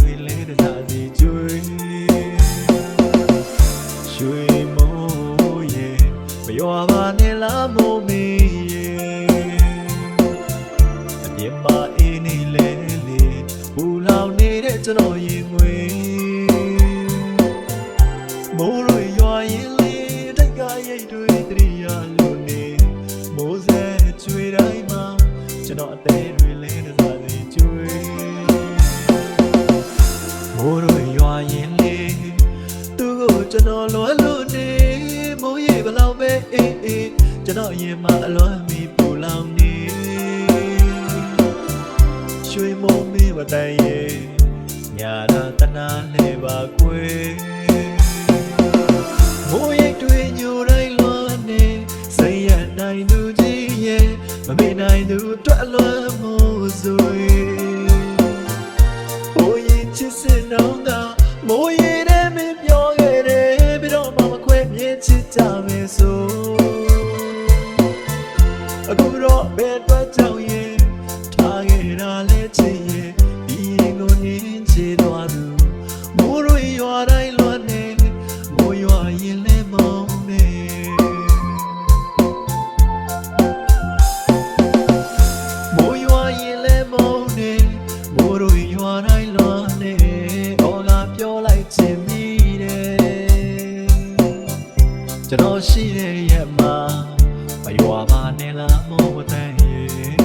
တော်အသေးတွေလဲတစားစီကျွေရွှေမိုးရဲ့မရွာပါနဲ့လားမိုးမီရဲ့အပြစ်မအေးနေလဲလေဘူလောင်နေတဲ့ကျွန်တော်ရင်ဝင်မိုးရွေရွာရင်လေးတိုက်ကရိတ်တွေတရိယာလို့နေမိုးစဲကျွေတိုင်းမှာကျွန်တော်အသေး ရွေရွာရင်လေသူ့ကိုကျွန်တော်လွယ်လို့နေမိုးရေဘလောက်ပဲအေးအေးကျွန်တော်ရင်မအလွမ်းမီပူလောင်နေရွှေမိုးမင်းမတန်ရေညာနာတနာလဲပါကွယ်မိုးရိတ်တွေညိုတိုင်းလွမ်းနေစိတ်ရနိုင်သူကြီးရဲ့မမေ့နိုင်သူအတွက်အလွမ်းမိုးစွေဟိုရင်ချစ်စင်တော့က မိုးရေထဲမင်းပြောခဲ့တယ်ပြီးတော့မှမခွဲမြင်ချစ်ကြမယ်ဆိုအခုတော့ဘယ်တော့ကြောင့်ရင်ထားခဲ့တာလဲချစ်ရဲ့ဒီရင်ကိုနင်းချစ်သွားသူမိုးရွေရွာတိုင်းလွတ် ကျွန်တော်ရှိတဲ့ရက်မှာမရွာပါနဲ့လားမိုးမတန်ရဲ့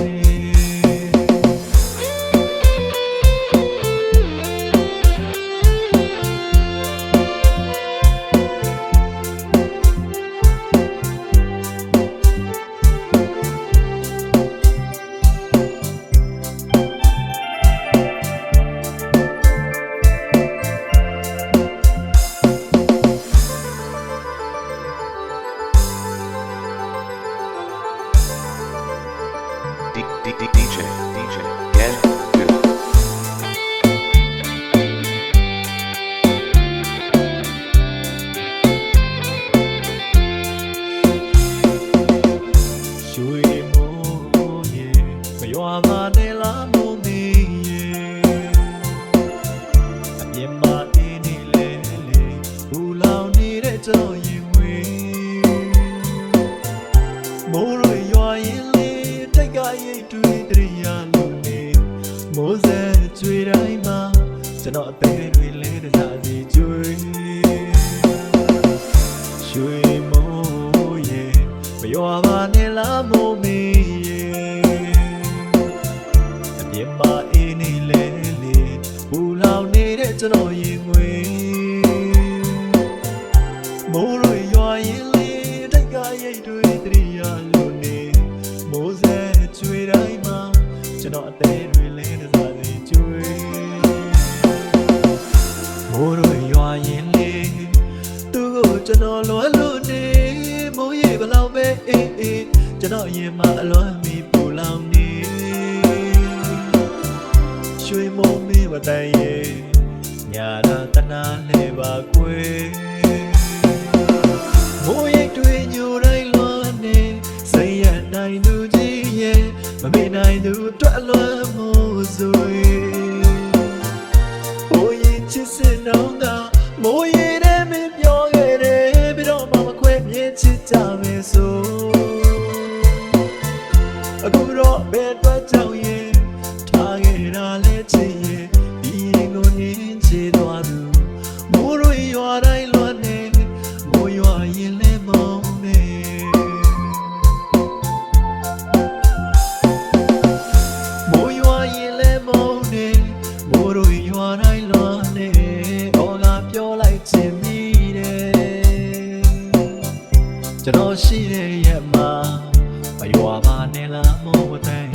မိုးရွေရွာရင်လေးတိုက်ကရိတ်တွေတရိယာလို့နေမိုးစဲကျွေတိုင်းမှာကျွန်တော်အသေးတွေလဲတစားစီကျွေရွှေမိုးရေမရွာပါနဲ့လားမိုးမင်းရေအပြစ်မအင်းနေလေလေဘူလောင်နေတဲ့ကျွန်တော်ရင်ဝင် တော်လွယ်လို့နေမိုးရေဘလောက်ပဲအေးအေးကျွန်တော်ရင်မအလွမ်းမီပူလောင်နေရွှေမိုးမင်းမတန်ရေညာနာတနာလဲပါကွယ်မိုးရိတ်တွေညိုတိုင်းလွမ်းနေစိတ်ရနိုင်သူကြီးရဲ့မမေ့နိုင်သူအတွက်အလွမ်းမိုးစွေဟိုရင်ချစ်စင်တော့ကမိုးရေ ကြမယ်ဆိုအခုတော့ဘယ်တော့ကြောင့်ရင်ထားခဲ့တာလဲချစ်ရဲ့ဒီရင်ကိုနင်းချစ်သွားသူမိုးရွေရွာတိုင်းလွတ်နေမိုးရွာရင်လဲမောင်းနေမိုးရွာရင်လဲမုန်းနေမိုးတို့ရွာတိုင်းလွန်နေ ကျွန်တော်ရှိတဲ့ရက်မှာမရွာပါနဲ့လားမိုးမတန်ရဲ့